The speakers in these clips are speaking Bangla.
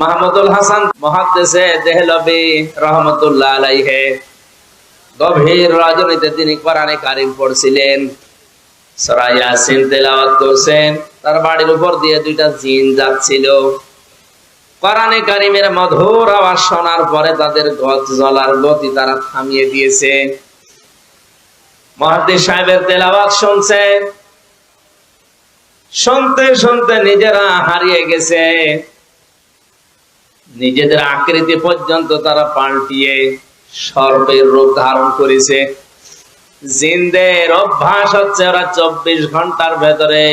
মাহমুদুল হাসান মহাদ্দেশে দেহলবি রহমতুল্লাহ আলাইহে। গভীর রজনীতে তিনি কোরআনে কারিম পড়ছিলেন। সূরা ইয়াসিন তেলাওয়াত করছেন। তার বাড়ির উপর দিয়ে দুইটা জিন যাচ্ছিল। কোরআনে কারিমের মধুর আওয়াজ শোনার পরে তাদের গত জ্বলার গতি তারা থামিয়ে দিয়েছে। মহাদ্দিস সাহেবের তেলাওয়াত শুনছে। শুনতে শুনতে নিজেরা হারিয়ে গেছে। নিজেদের আকৃতি পর্যন্ত তারা পাল্টিয়ে সর্পের রূপ ধারণ করেছে। জিনদের অভ্যাস হচ্ছে ওরা চব্বিশ ঘণ্টার ভেতরে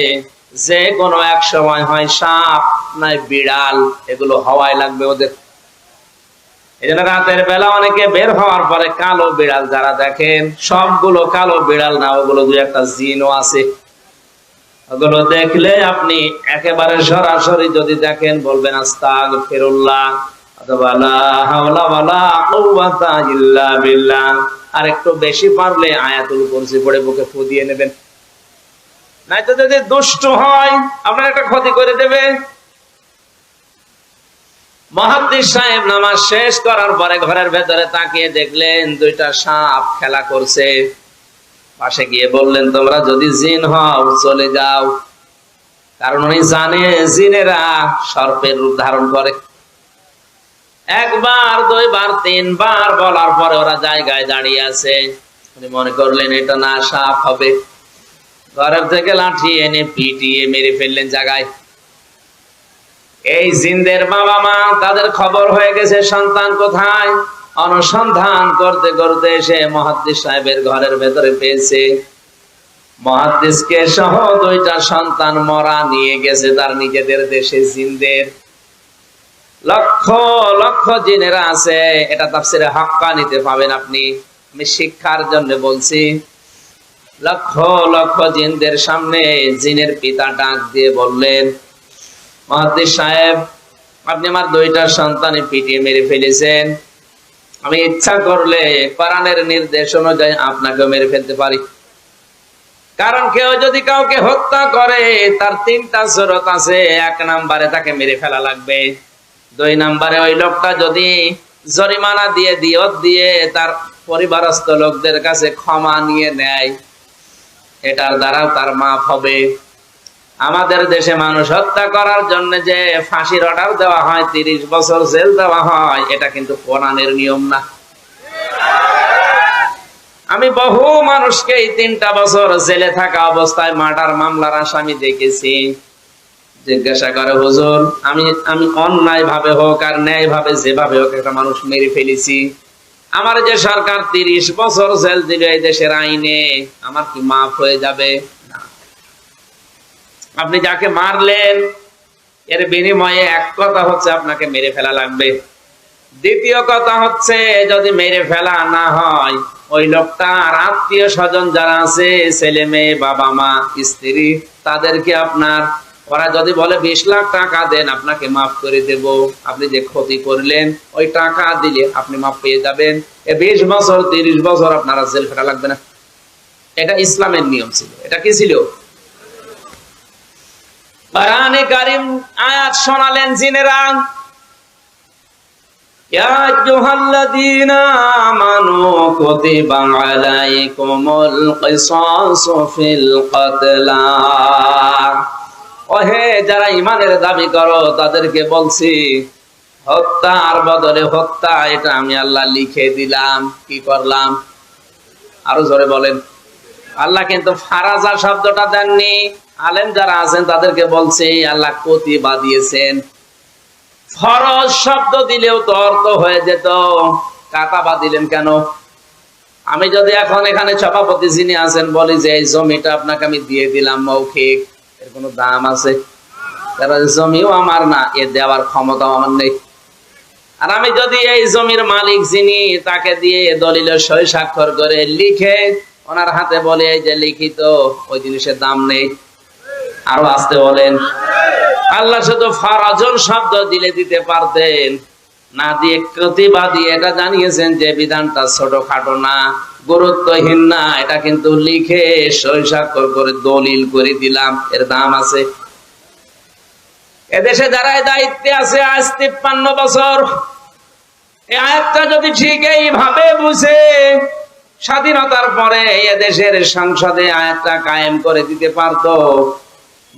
যে কোনো এক সময় হয় সাপ, নাই বিড়াল, এগুলো হওয়াই লাগবে ওদের। এই জন্য রাতের বেলা অনেকে বের হওয়ার পরে কালো বিড়াল যারা দেখেন, সবগুলো কালো বিড়াল না, ওগুলো দু একটা জিনও আছে। ওগুলো দেখলে আপনি একেবারে সরাসরি যদি দেখেন বলবেন আস্তাগ ফিরুল্লাহ আর একটু বেশি পারলে আয়াতুল কুরসি পড়ে বুকে যদি দুষ্ট হয়, আপনার একটা ক্ষতি করে দেবে। মহাদ্দিস সাহেব নামাজ শেষ করার পরে ঘরের ভেতরে তাকিয়ে দেখলেন দুইটা সাপ খেলা করছে। পাশে গিয়ে বললেন, তোমরা যদি জিন হও, চলে যাও। কারণ উনি জানে জিনেরা সর্পের রূপ ধারণ করে। একবার, দুইবার, তিনবার বলার পরে ওরা জায়গায় দাঁড়িয়ে আছে। উনি মনে করলেন, এটা না সাপ হবে। ঘরের থেকে লাঠি এনে পিটিয়ে মেরে ফেললেন জায়গায়। এই জিনদের বাবা মা তাদের খবর হয়ে গেছে, সন্তান কোথায়? অনুসন্ধান করতে করতে এসে মহাদ্দিস সাহেবের ঘরের ভেতরে পেয়েছে। মহাদ্দিসকে সহ দুইটা সন্তান মরা নিয়ে গেছে তার নিজেদের দেশে জিনদের। লক্ষ লক্ষ জিনেরা আছে, এটা তাফসিরে হাক্কা নিতে পাবেন আপনি। আমি শিক্ষার জন্য বলছি, লক্ষ লক্ষ জিনদের সামনে জিনের পিতা ডাক দিয়ে বললেন, মহাদ্দিস সাহেব, আপনি আমার দুইটা সন্তানে পিটিয়ে মেরে ফেলেছেন। আমি ইচ্ছা করলে কোরআনের নির্দেশ অনুযায়ী আপনাকে মেরে ফেলতে পারি। কারণ কেউ যদি কাউকে হত্যা করে, তার তিনটা সুরত আছে, এক নাম্বারে তাকে মেরে ফেলা লাগবে। দুই নাম্বারে ওই লোকটা যদি জরিমানা দিয়ে, দিয়ত দিয়ে তার পরিবারস্থ লোকদের কাছে ক্ষমা নিয়ে নেয়, এটার দ্বারা তার মাফ হবে। আমাদের দেশে মানুষ হত্যা করার জন্য যে ফাঁসির অর্ডার দেওয়া হয়, তিরিশ বছর জেল দেওয়া হয়, এটা কিন্তু কোরআনের নিয়ম না। আমি বহু মানুষকে এই তিনটা বছর জেলে থাকা অবস্থায় মার্ডার মামলার আসামি দেখেছি। জিজ্ঞাসা করে, হুজুর, আমি আমি অন্যায় ভাবে হোক আর ন্যায় ভাবে যেভাবে হোক একটা মানুষ মেরে ফেলেছি। আমার যে সরকার তিরিশ বছর জেল দিবে এই দেশের আইনে, আমার কি মাফ হয়ে যাবে? আপনি যাকে মারলেন, এর বিনিময়ে এক কথা হচ্ছে আপনাকে মেরে ফেলা লাগবে। দ্বিতীয় কথা হচ্ছে, যদি মেরে ফেলা না হয়, ওই লোকটার আত্মীয় স্বজন যারা আছে, ছেলে মেয়ে, বাবা মা, স্ত্রী, তাদেরকে আপনার, ওরা যদি বলে, বিশ লাখ টাকা দেন, আপনাকে মাফ করে দেব। আপনি যে ক্ষতি করলেন, ওই টাকা দিলে আপনি মাফ পেয়ে যাবেন। এ বিশ বছর, তিরিশ বছর আপনারা জেল ফেরা লাগবে না। এটা ইসলামের নিয়ম ছিল। এটা কি ছিল? আয়াত শোনালেন জিনেরা যারা ইমানের দাবি করো, তাদেরকে বলছি, হত্যার বদলে হত্যা, এটা আমি আল্লাহ লিখে দিলাম। কি করলাম? আরও জোরে বলেন। আল্লাহ কিন্তু ফারাজা শব্দটা দেননি। আলেম যারা আছেন, তাদেরকে বলছে আল্লাহ কতি বাদিয়েছেন ফরজ শব্দ দিলেও তো অর্থ হয়ে যেত। কাটা বা দিলেন কেন? আমি যদি এখন এখানে সভাপতি যিনি আছেন, বলি যে, এই জমিটা আপনাকে আমি দিয়ে দিলাম মৌখিক। এর কোনো দাম আছে? তারা জমিও আমার না, এ দেওয়ার ক্ষমতাও আমার নেই। আর আমি যদি এই জমির মালিক যিনি, তাকে দিয়ে দলিল সই স্বাক্ষর করে লিখে, ওনার হাতে বলে, এই যে লিখিত, ওই জিনিসের দাম নেই। আরও আসতে বলেন। আল্লাহ শুধু ফারাজন শব্দ দিলে দিতে পারতেন। না দিয়ে প্রতিবাদী, এটা জানিয়েছেন যে বিধানটা ছোট খাটো না, গুরুত্বহীন না, এটা কিন্তু লিখে সই স্বাক্ষর করে দলিল করে দিলাম, এর দাম আছে। এদেশে যারা দায়িত্বে আছে, আজ তিপ্পান্ন বছর আয়াতটা যদি ঠিক এইভাবে বুঝে, স্বাধীনতার পরে এদেশের সংসদে আয়াতটা কায়েম করে দিতে পারতো।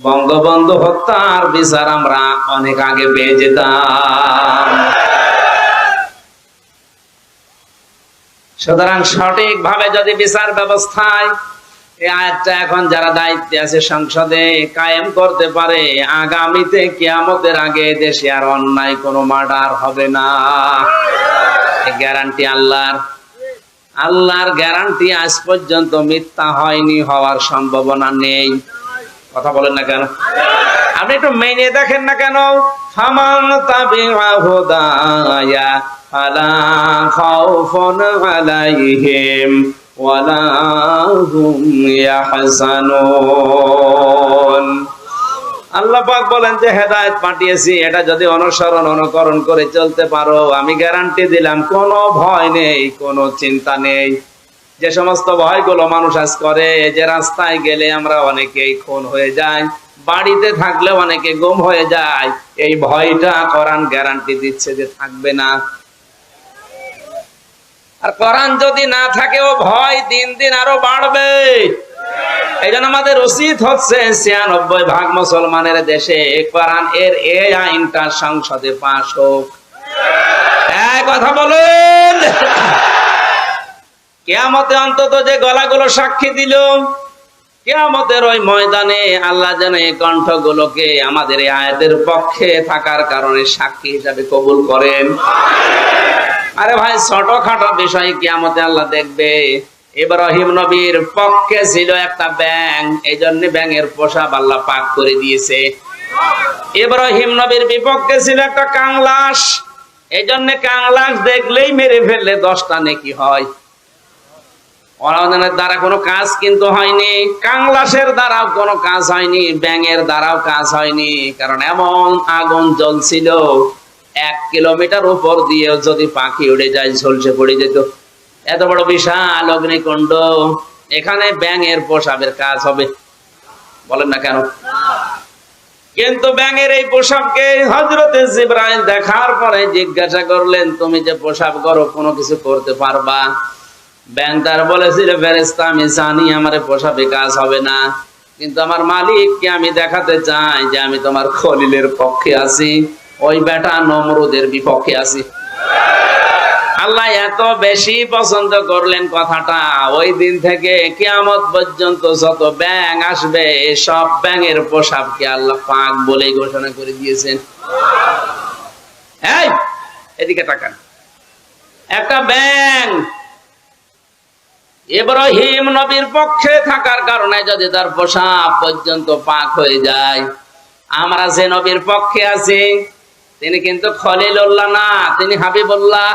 বঙ্গবন্ধু হত্যার বিচার আমরা অনেক আগে পেয়ে যেতাম। সুতরাং সঠিক ভাবে যদি বিচার ব্যবস্থায় এই এখন যারা দায়িত্বে আছে সংসদে কায়েম করতে পারে, আগামীতে কিয়ামতের আগে দেশে আর অন্যায় কোনো মার্ডার হবে না। গ্যারান্টি আল্লাহর। আল্লাহর গ্যারান্টি আজ পর্যন্ত মিথ্যা হয়নি, হওয়ার সম্ভাবনা নেই। কথা বলেন না কেন? আপনি একটু মেনে দেখেন না কেন? ফামান তাবিআ হুদায়া ফালা খাউফুন আলাইহিম ওয়ালা হুম আল্লাহ পাক বলেন যে, হেদায়েত পাঠিয়েছি, এটা যদি অনুসরণ অনুকরণ করে চলতে পারো, আমি গ্যারান্টি দিলাম, কোনো ভয় নেই, কোনো চিন্তা নেই। যে সমস্ত ভয়গুলো মানুষ আজ করে, যে রাস্তায় গেলে আমরা অনেকেই খুন হয়ে যাই, বাড়িতে থাকলে অনেকে গুম হয়ে যায়, এই ভয়টা কোরআন গ্যারান্টি দিচ্ছে যে থাকবে না। আর কোরআন যদি না থাকে, ও ভয় দিন দিন আরও বাড়বে। এই জন্য আমাদের উচিত হচ্ছে ছিয়ানব্বই ভাগ মুসলমানের দেশে কোরআন এর এই আইনটা সংসদে পাশ হোক। কথা বলেন। কেয়ামতে অন্তত যে গলাগুলো সাক্ষী দিল, কেয়ামতের ওই ময়দানে আল্লাহ যেন এই কণ্ঠগুলোকে আমাদের এই আয়াতের পক্ষে থাকার কারণে সাক্ষী হিসাবে কবুল করেন। আরে ভাই, ছোটখাটো বিষয় কিয়ামতে আল্লাহ দেখবে, ইব্রাহিম নবীর পক্ষে ছিল একটা ব্যাং এই জন্য ব্যাঙের পোশাক আল্লাহ পাক করে দিয়েছে। ইব্রাহিম নবীর বিপক্ষে ছিল একটা কাংলাস এই জন্য কাংলাস দেখলেই মেরে ফেললে দশটা নেকি হয়। অরাধনের দ্বারা কোনো কাজ কিন্তু হয়নি, কাংলাসের দ্বারাও কোনো কাজ হয়নি, ব্যাঙের দ্বারাও কাজ হয়নি। কারণ এমন আগুন জ্বলছিল, এক কিলোমিটার উপর দিয়েও যদি পাখি উড়ে যায়, ঝলসে পড়ে যেত। এত বড় বিশাল অগ্নিকুণ্ড, এখানে ব্যাঙের পোশাবের কাজ হবে। বলেন না কেন? কিন্তু ব্যাঙের এই পোশাককে হজরতে জিব্রাইল দেখার পরে জিজ্ঞাসা করলেন, তুমি যে পোশাক করো, কোনো কিছু করতে পারবা? ব্যাং তার বলেছিল ফেরেস্তা আমি জানি আমার পোশাকে কাজ হবে না, কিন্তু আমার মালিককে আমি দেখাতে চাই যে আমি তোমার খলিলের পক্ষে আছি, ওই বেটা নমরুদের বিপক্ষে আছি। আল্লাহ এত বেশি পছন্দ করলেন কথাটা, ওই দিন থেকে কিয়ামত পর্যন্ত যত ব্যাং আসবে, সব ব্যাঙের পোশাককে আল্লাহ পাক বলে ঘোষণা করে দিয়েছেন। এদিকে তাকান। একটা ব্যাং ইব্রাহিম নবীর পক্ষে থাকার কারণে যদি তার পোশাক পর্যন্ত পাক হয়ে যায়, আমরা যে নবীর পক্ষে আছি, তিনি কিন্তু খলিলুল্লাহ না, তিনি হাবিবুল্লাহ।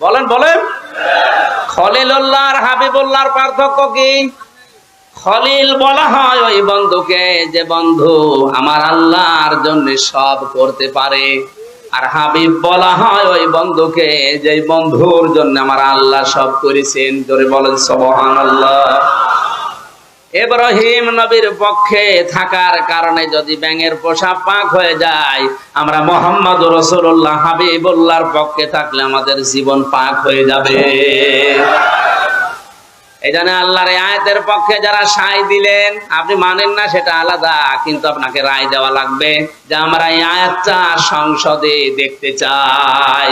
বলেন বলেন। খলিলুল্লাহ আর হাবিবুল্লাহর পার্থক্য কি? খলিল বলা হয় ওই বন্ধুকে যে বন্ধু আমার আল্লাহর জন্য সব করতে পারে। আর হাবিব বলা হয়, ওই বন্ধুকে, যে বন্ধুর জন্য আমার আল্লাহ সব করেছেন। জোরে বলেন সবহান আল্লাহ এব্রাহিম নবীর পক্ষে থাকার কারণে যদি ব্যাঙের পোষা পাক হয়ে যায়, আমরা মোহাম্মদ রসুল্লাহ হাবিবুল্লাহর পক্ষে থাকলে আমাদের জীবন পাক হয়ে যাবে। এই আল্লাহর আয়াতের পক্ষে যারা সাই দিলেন, আপনি মানেন না সেটা আলাদা, কিন্তু আপনাকে রায় দেওয়া লাগবে যে আমরা এই আয়াতটা সংসদে দেখতে চাই।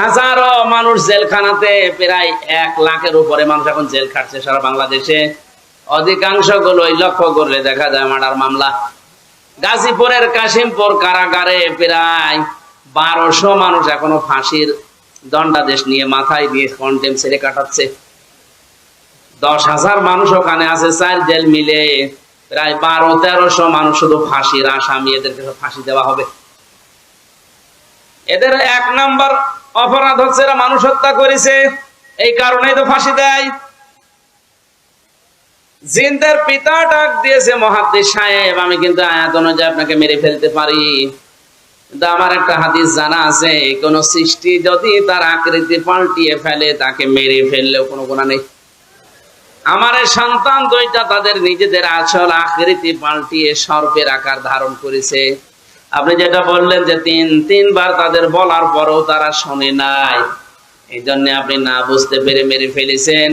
হাজারো মানুষ জেলখানাতে, প্রায় এক লাখের উপরে মানুষ এখন জেল খাটছে সারা বাংলাদেশে। অধিকাংশ গুলোই লক্ষ্য করলে দেখা যায় মার্ডার মামলা। গাজীপুরের কাশিমপুর কারাগারে প্রায় বারোশো মানুষ এখনও ফাঁসির দণ্ডাদেশ নিয়ে মাথায় দিয়ে কন্টেম ছেড়ে কাটাচ্ছে। দশ হাজার মানুষ ওখানে আছে, চার জেল মিলে। প্রায় বারো, তেরোশো মানুষ শুধু ফাঁসির আসামি, এদেরকে ফাঁসি দেওয়া হবে। এদের এক নাম্বার অপরাধ হচ্ছে এরা মানুষ হত্যা করেছে। এই কারণেই তো ফাঁসি দেয়। জিন্দের পিতা ডাক দিয়েছে মহাদ্দিস সাহেব, আমি কিন্তু আয়াত অনুযায়ী আপনাকে মেরে ফেলতে পারি। কিন্তু আমার একটা হাদিস জানা আছে, কোন সৃষ্টি যদি তার আকৃতি পাল্টিয়ে ফেলে, তাকে মেরে ফেললেও কোনো গুণা নেই। আমার সন্তান দুইটা তাদের নিজেদের আসল আকৃতি পাল্টিয়ে সর্পের আকার ধারণ করেছে। আপনি যেটা বললেন যে তিন, তিনবার তাদের বলার পরেও তারা শোনে নাই। এই জন্য আপনি না বুঝতে পেরে মেরে ফেলেছেন।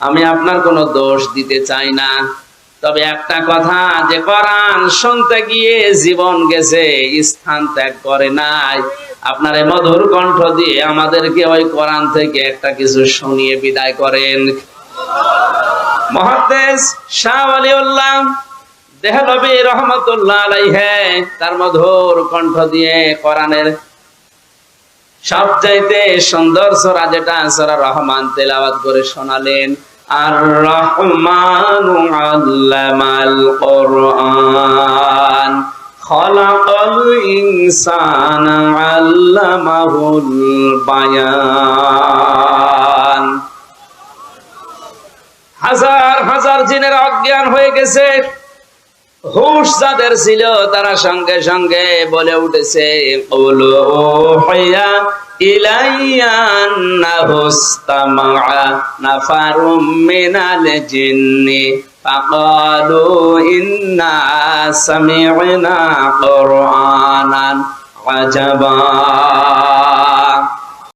আমি আপনার কোনো দোষ দিতে চাই না। তবে একটা কথা, যে কোরআন শুনতে গিয়ে জীবন গেছে, স্থান ত্যাগ করে নাই। আপনার মধুর কণ্ঠ দিয়ে আমাদেরকে ওই কোরআন থেকে একটা কিছু শুনিয়ে বিদায় করেন। মহাদেশ শাহ আলিউল্লাহ রহমতুল্লাহ আলাইহে, তার মধুর কণ্ঠ দিয়ে কোরআনের সবচাইতে সুন্দর সোরা যেটা, সোরা রহমান তেলাওয়াত করে শোনালেন আর রহমান আল্লামাল কোরআন, খলাকাল ইনসান আল্লামাহুল বায়ান। হাজার হাজার জিনের অজ্ঞান হয়ে গেছে। হুশ যাদের ছিল তারা সঙ্গে সঙ্গে বলে উঠেছে ওলো